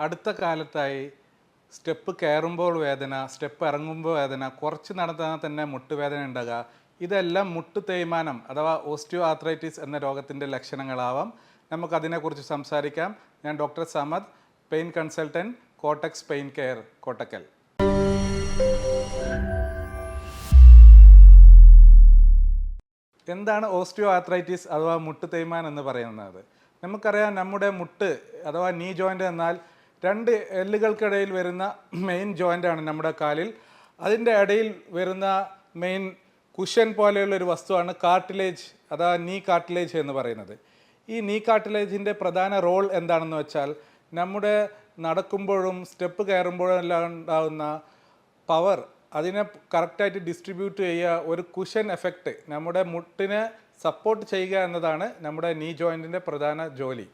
അടുത്ത കാലത്തായി സ്റ്റെപ്പ് കയറുമ്പോൾ വേദന സ്റ്റെപ്പ് ഇറങ്ങുമ്പോൾ വേദന കുറച്ച് നടന്നാൽ തന്നെ മുട്ടുവേദന ഉണ്ടാകുക. ഇതെല്ലാം മുട്ട് തേയ്മാനം അഥവാ ഓസ്റ്റിയോ ആർത്രൈറ്റിസ് എന്ന രോഗത്തിന്റെ ലക്ഷണങ്ങളാവാം. നമുക്കതിനെക്കുറിച്ച് സംസാരിക്കാം. ഞാൻ ഡോക്ടർ സമദ് പെയിൻ കൺസൾട്ടന്റ് കോട്ടക്സ് പെയിൻ കെയർ കോട്ടക്കൽ. എന്താണ് ഓസ്റ്റിയോ ആർത്രൈറ്റിസ് അഥവാ മുട്ട് തേയ്മാനം എന്ന് പറയുന്നത്? നമുക്കറിയാം നമ്മുടെ മുട്ട് അഥവാ നീ ജോയിന്റ് എന്നാൽ രണ്ട് എല്ലുകൾക്കിടയിൽ വരുന്ന മെയിൻ ജോയിന്റാണ് നമ്മുടെ കാലിൽ. അതിന്റെ ഇടയിൽ വരുന്ന മെയിൻ കുഷൻ പോലെയുള്ള ഒരു വസ്തുവാണ് കാർട്ടിലേജ് അതാ നീ കാർട്ടിലേജ് എന്ന് പറയുന്നത്. ഈ നീ കാർട്ടിലേജിന്റെ പ്രധാന റോൾ എന്താണെന്ന് വെച്ചാൽ നമ്മുടെ നടക്കുമ്പോഴും സ്റ്റെപ്പ് കയറുമ്പോഴും എല്ലാം ഉണ്ടാകുന്ന പവർ അതിനെ കറക്റ്റായിട്ട് ഡിസ്ട്രിബ്യൂട്ട് ചെയ്യുക ഒരു കുഷൻ എഫക്റ്റ് നമ്മുടെ മുട്ടിനെ സപ്പോർട്ട് ചെയ്യുക എന്നതാണ് നമ്മുടെ നീ ജോയിന്റിന്റെ പ്രധാന ജോലി.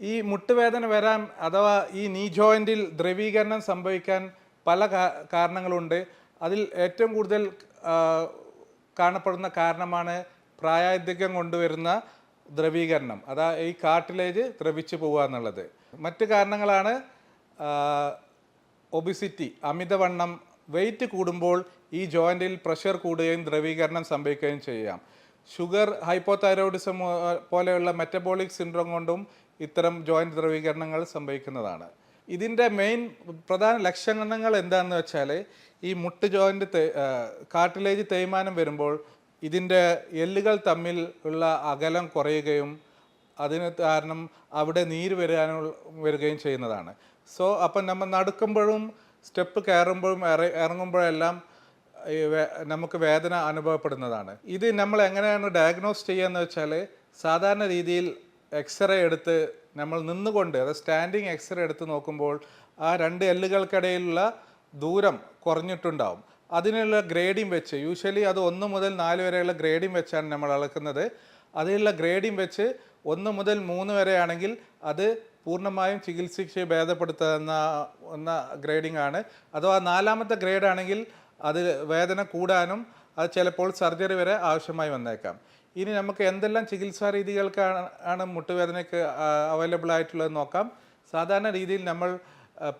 ഈ മുട്ടുവേദന വരാൻ അഥവാ ഈ നീ ജോയിന്റിൽ ദ്രവീകരണം സംഭവിക്കാൻ പല കാരണങ്ങളുണ്ട്. അതിൽ ഏറ്റവും കൂടുതൽ കാണപ്പെടുന്ന കാരണമാണ് പ്രായാധിക്യം കൊണ്ടുവരുന്ന ദ്രവീകരണം. അതാ ഈ കാട്ടിലേജ് ദ്രവിച്ചു പോവുക എന്നുള്ളത്. മറ്റ് കാരണങ്ങളാണ് ഒബിസിറ്റി അമിതവണ്ണം വെയിറ്റ് കൂടുമ്പോൾ ഈ ജോയിന്റിൽ പ്രഷർ കൂടുകയും ദ്രവീകരണം സംഭവിക്കുകയും ചെയ്യാം. ഷുഗർ ഹൈപ്പോതൈറോയിഡിസം പോലെയുള്ള മെറ്റബോളിക് സിൻഡ്രോം കൊണ്ടും ഇത്തരം ജോയിന്റ് ദ്രവീകരണങ്ങൾ സംഭവിക്കുന്നതാണ്. ഇതിന്റെ മെയിൻ പ്രധാന ലക്ഷണങ്ങൾ എന്താണെന്ന് വെച്ചാൽ ഈ മുട്ട് ജോയിന്റ് കാർട്ടിലേജ് തേയ്മാനം വരുമ്പോൾ ഇതിന്റെ എല്ലുകൾ തമ്മിൽ ഉള്ള അകലം കുറയുകയും അതിന് കാരണം അവിടെ നീര് വരാനുള്ള വരികയും ചെയ്യുന്നതാണ്. സോ അപ്പം നമ്മൾ നടക്കുമ്പോഴും സ്റ്റെപ്പ് കയറുമ്പോഴും ഇറ- ഇറങ്ങുമ്പോഴെല്ലാം നമുക്ക് വേദന അനുഭവപ്പെടുന്നതാണ്. ഇത് നമ്മൾ എങ്ങനെയാണ് ഡയഗ്നോസ് ചെയ്യുക എന്ന് വെച്ചാൽ സാധാരണ രീതിയിൽ എക്സ്റേ എടുത്ത് നമ്മൾ നിന്നുകൊണ്ട് അതായത് സ്റ്റാൻഡിങ് എക്സ്റേ എടുത്ത് നോക്കുമ്പോൾ ആ രണ്ട് എല്ലുകൾക്കിടയിലുള്ള ദൂരം കുറഞ്ഞിട്ടുണ്ടാവും. അതിനുള്ള ഗ്രേഡിംഗ് വെച്ച് യൂഷ്വലി അത് ഒന്ന് മുതൽ നാല് വരെയുള്ള ഗ്രേഡിംഗ് വെച്ചാണ് നമ്മൾ അളക്കുന്നത്. അതിനുള്ള ഗ്രേഡിംഗ് വെച്ച് ഒന്ന് മുതൽ മൂന്ന് വരെയാണെങ്കിൽ അത് പൂർണമായും ചികിത്സിച്ച് ഭേദപ്പെടുത്തുന്ന എന്ന ഗ്രേഡിംഗ് ആണ്. അഥവാ നാലാമത്തെ ഗ്രേഡ് ആണെങ്കിൽ അത് വേദന കൂടാനും അത് ചിലപ്പോൾ സർജറി വരെ ആവശ്യമായി വന്നേക്കാം. ഇനി നമുക്ക് എന്തെല്ലാം ചികിത്സാ രീതികൾക്കാണ് ആണ് മുട്ടുവേദനയ്ക്ക് അവൈലബിൾ ആയിട്ടുള്ളത് നോക്കാം. സാധാരണ രീതിയിൽ നമ്മൾ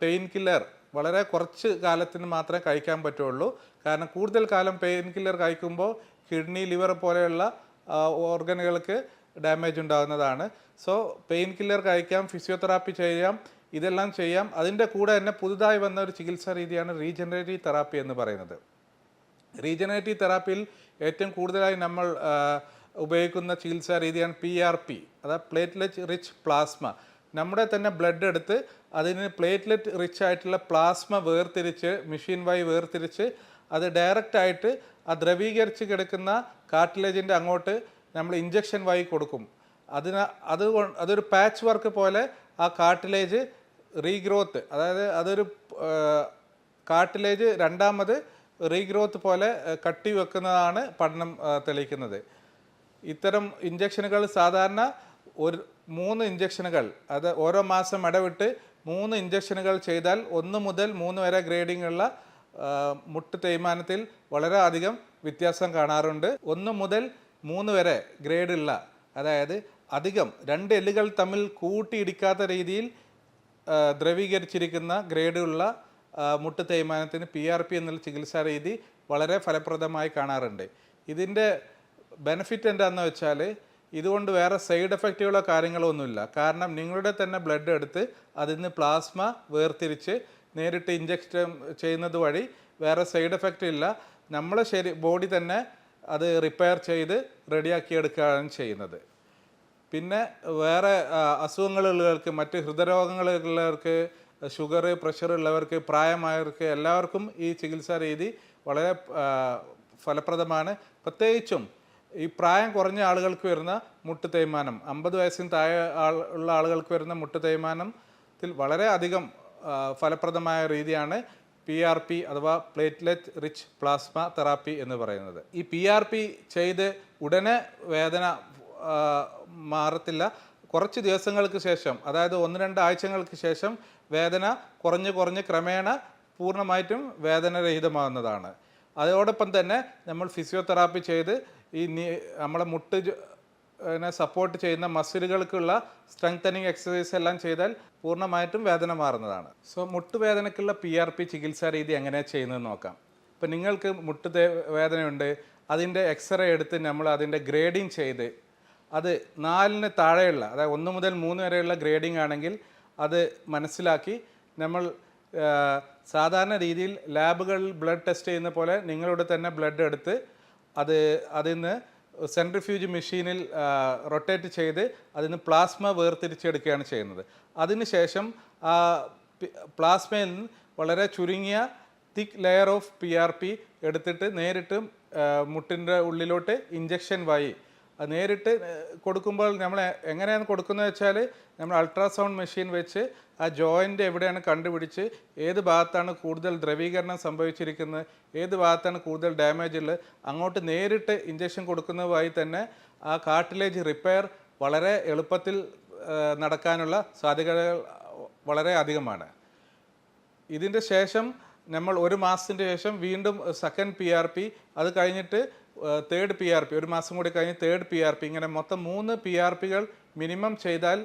പെയിൻ കില്ലർ വളരെ കുറച്ച് കാലത്തിന് മാത്രമേ കഴിക്കാൻ പറ്റുള്ളൂ. കാരണം കൂടുതൽ കാലം പെയിൻ കില്ലർ കഴിക്കുമ്പോൾ കിഡ്നി ലിവർ പോലെയുള്ള ഓർഗനുകൾക്ക് ഡാമേജ് ഉണ്ടാകുന്നതാണ്. സോ പെയിൻ കില്ലർ കഴിക്കാം ഫിസിയോതെറാപ്പി ചെയ്യാം ഇതെല്ലാം ചെയ്യാം. അതിന്റെ കൂടെ തന്നെ പുതുതായി വന്ന ഒരു ചികിത്സാ രീതിയാണ് റീജനറേറ്റീവ് തെറാപ്പി എന്ന് പറയുന്നത്. റീജനറേറ്റീവ് തെറാപ്പിയിൽ ഏറ്റവും കൂടുതലായി നമ്മൾ ഉപയോഗിക്കുന്ന ചികിത്സാ രീതിയാണ് പി ആർ പി അതായത് പ്ലേറ്റ്ലെറ്റ് റിച്ച് പ്ലാസ്മ നമ്മുടെ തന്നെ ബ്ലഡ് എടുത്ത് അതിന് പ്ലേറ്റ്ലെറ്റ് റിച്ച് ആയിട്ടുള്ള പ്ലാസ്മ വേർതിരിച്ച് മെഷീൻ വഴി വേർതിരിച്ച് അത് ഡയറക്റ്റ് ആയിട്ട് ആ ദ്രവീകരിച്ച് കിടക്കുന്ന കാർട്ടിലേജിന്റെ അങ്ങോട്ട് നമ്മൾ ഇഞ്ചക്ഷൻ വഴി കൊടുക്കും. അതിന് അത് അതൊരു പാച്ച് വർക്ക് പോലെ ആ കാർട്ടിലേജ് റീഗ്രോത്ത് അതായത് അതൊരു കാർട്ടിലേജ് രണ്ടാമത് റീഗ്രോത്ത് പോലെ കട്ടി വെക്കുന്നതാണ് പഠനം തെളിയിക്കുന്നത്. ഇത്തരം ഇഞ്ചക്ഷനുകൾ സാധാരണ ഒരു മൂന്ന് ഇഞ്ചക്ഷനുകൾ അത് ഓരോ മാസം ഇടവിട്ട് മൂന്ന് ഇഞ്ചക്ഷനുകൾ ചെയ്താൽ ഒന്ന് മുതൽ മൂന്ന് വരെ ഗ്രേഡിംഗ് ഉള്ള മുട്ട് തേയ്മാനത്തിൽ വളരെ അധികം വ്യത്യാസം കാണാറുണ്ട്. ഒന്ന് മുതൽ മൂന്ന് വരെ ഗ്രേഡുള്ള അതായത് അധികം രണ്ട് എല്ലുകൾ തമ്മിൽ കൂട്ടിയിടിക്കാത്ത രീതിയിൽ ദ്രവീകരിച്ചിരിക്കുന്ന ഗ്രേഡുള്ള മുട്ട് തേയ്മാനത്തിന് പി ആർ പി എന്നുള്ള ചികിത്സാ രീതി വളരെ ഫലപ്രദമായി കാണാറുണ്ട്. ഇതിന്റെ ബെനിഫിറ്റ് എന്താണെന്ന് വെച്ചാൽ ഇതുകൊണ്ട് വേറെ സൈഡ് എഫക്റ്റുകളോ കാര്യങ്ങളോ ഒന്നുമില്ല കാരണം നിങ്ങളുടെ തന്നെ ബ്ലഡ് എടുത്ത് അതിൽ നിന്ന് പ്ലാസ്മ വേർതിരിച്ച് നേരിട്ട് ഇഞ്ചക്ഷൻ ചെയ്യുന്നത് വഴി വേറെ സൈഡ് എഫക്റ്റ് ഇല്ല. നമ്മളെ ശരി ബോഡി തന്നെ അത് റിപ്പയർ ചെയ്ത് റെഡിയാക്കി എടുക്കുകയാണ് ചെയ്യുന്നത്. പിന്നെ വേറെ അസുഖങ്ങളുള്ളവർക്ക് മറ്റ് ഹൃദയരോഗങ്ങളുള്ളവർക്ക് ഷുഗർ പ്രഷർ ഉള്ളവർക്ക് പ്രായമായവർക്ക് എല്ലാവർക്കും ഈ ചികിത്സാ രീതി വളരെ ഫലപ്രദമാണ്. പ്രത്യേകിച്ചും ഈ പ്രായം കുറഞ്ഞ ആളുകൾക്ക് വരുന്ന മുട്ട് തേയ്മാനം അമ്പത് വയസ്സിന് താഴെ ആൾ ഉള്ള ആളുകൾക്ക് വരുന്ന മുട്ട് തേയ്മാനത്തിൽ വളരെ അധികം ഫലപ്രദമായ രീതിയാണ് പി ആർ പി അഥവാ പ്ലേറ്റ്ലെറ്റ് റിച്ച് പ്ലാസ്മ തെറാപ്പി എന്ന് പറയുന്നത്. ഈ പി ആർ പി ചെയ്ത് ഉടനെ വേദന മാറത്തില്ല. കുറച്ച് ദിവസങ്ങൾക്ക് ശേഷം അതായത് ഒന്ന് രണ്ട് ആഴ്ചകൾക്ക് ശേഷം വേദന കുറഞ്ഞ് കുറഞ്ഞ് ക്രമേണ പൂർണമായിട്ടും വേദനരഹിതമാകുന്നതാണ്. അതോടൊപ്പം തന്നെ നമ്മൾ ഫിസിയോതെറാപ്പി ചെയ്ത് ഈ നമ്മളെ മുട്ട് സപ്പോർട്ട് ചെയ്യുന്ന മസിലുകൾക്കുള്ള സ്ട്രെങ്തനിങ് എക്സസൈസ് എല്ലാം ചെയ്താൽ പൂർണമായിട്ടും വേദന മാറുന്നതാണ്. സോ മുട്ടുവേദനയ്ക്കുള്ള പി ആർ പി ചികിത്സാ രീതി എങ്ങനെയാണ് ചെയ്യുന്നത് നോക്കാം. ഇപ്പം നിങ്ങൾക്ക് മുട്ട് വേദനയുണ്ട് അതിന്റെ എക്സ്റേ എടുത്ത് നമ്മൾ അതിന്റെ ഗ്രേഡിങ് ചെയ്ത് അത് നാലിന് താഴെയുള്ള അതായത് ഒന്ന് മുതൽ മൂന്ന് വരെയുള്ള ഗ്രേഡിംഗ് ആണെങ്കിൽ അത് മനസ്സിലാക്കി നമ്മൾ സാധാരണ രീതിയിൽ ലാബുകളിൽ ബ്ലഡ് ടെസ്റ്റ് ചെയ്യുന്ന പോലെ നിങ്ങളുടെ തന്നെ ബ്ലഡ് എടുത്ത് അത് അതിൽ നിന്ന് സെൻട്രിഫ്യൂജ് മെഷീനിൽ റൊട്ടേറ്റ് ചെയ്ത് അതിൽ നിന്ന് പ്ലാസ്മ വേർതിരിച്ചെടുക്കുകയാണ് ചെയ്യുന്നത്. അതിനുശേഷം ആ പ്ലാസ്മയിൽ നിന്ന് വളരെ ചുരുങ്ങിയ thick layer of P R P എടുത്തിട്ട് നേരിട്ട് മുട്ടിന്റെ ഉള്ളിലോട്ട് ഇഞ്ചക്ഷൻ വഴി അത് നേരിട്ട് കൊടുക്കുമ്പോൾ നമ്മൾ എങ്ങനെയാണ് കൊടുക്കുന്നത് വെച്ചാൽ നമ്മൾ അൾട്രാസൗണ്ട് മെഷീൻ വെച്ച് ആ ജോയിന്റ് എവിടെയാണ് കണ്ടുപിടിച്ച് ഏത് ഭാഗത്താണ് കൂടുതൽ ദ്രവീകരണം സംഭവിച്ചിരിക്കുന്നത് ഏത് ഭാഗത്താണ് കൂടുതൽ ഡാമേജ് ഉള്ളത് അങ്ങോട്ട് നേരിട്ട് ഇഞ്ചക്ഷൻ കൊടുക്കുന്നതുമായി തന്നെ ആ കാർട്ടിലേജ് റിപ്പയർ വളരെ എളുപ്പത്തിൽ നടക്കാനുള്ള സാധ്യതകൾ വളരെ അധികമാണ്. ഇതിന്റെ ശേഷം നമ്മൾ ഒരു മാസത്തിന്റെ ശേഷം വീണ്ടും സെക്കൻഡ് പി ആർ പി അത് കഴിഞ്ഞിട്ട് തേർഡ് പി ആർ പി ഒരു മാസം കൂടി കഴിഞ്ഞ് തേർഡ് പി ആർ പി ഇങ്ങനെ മൊത്തം മൂന്ന് പി ആർ പികൾ മിനിമം ചെയ്താൽ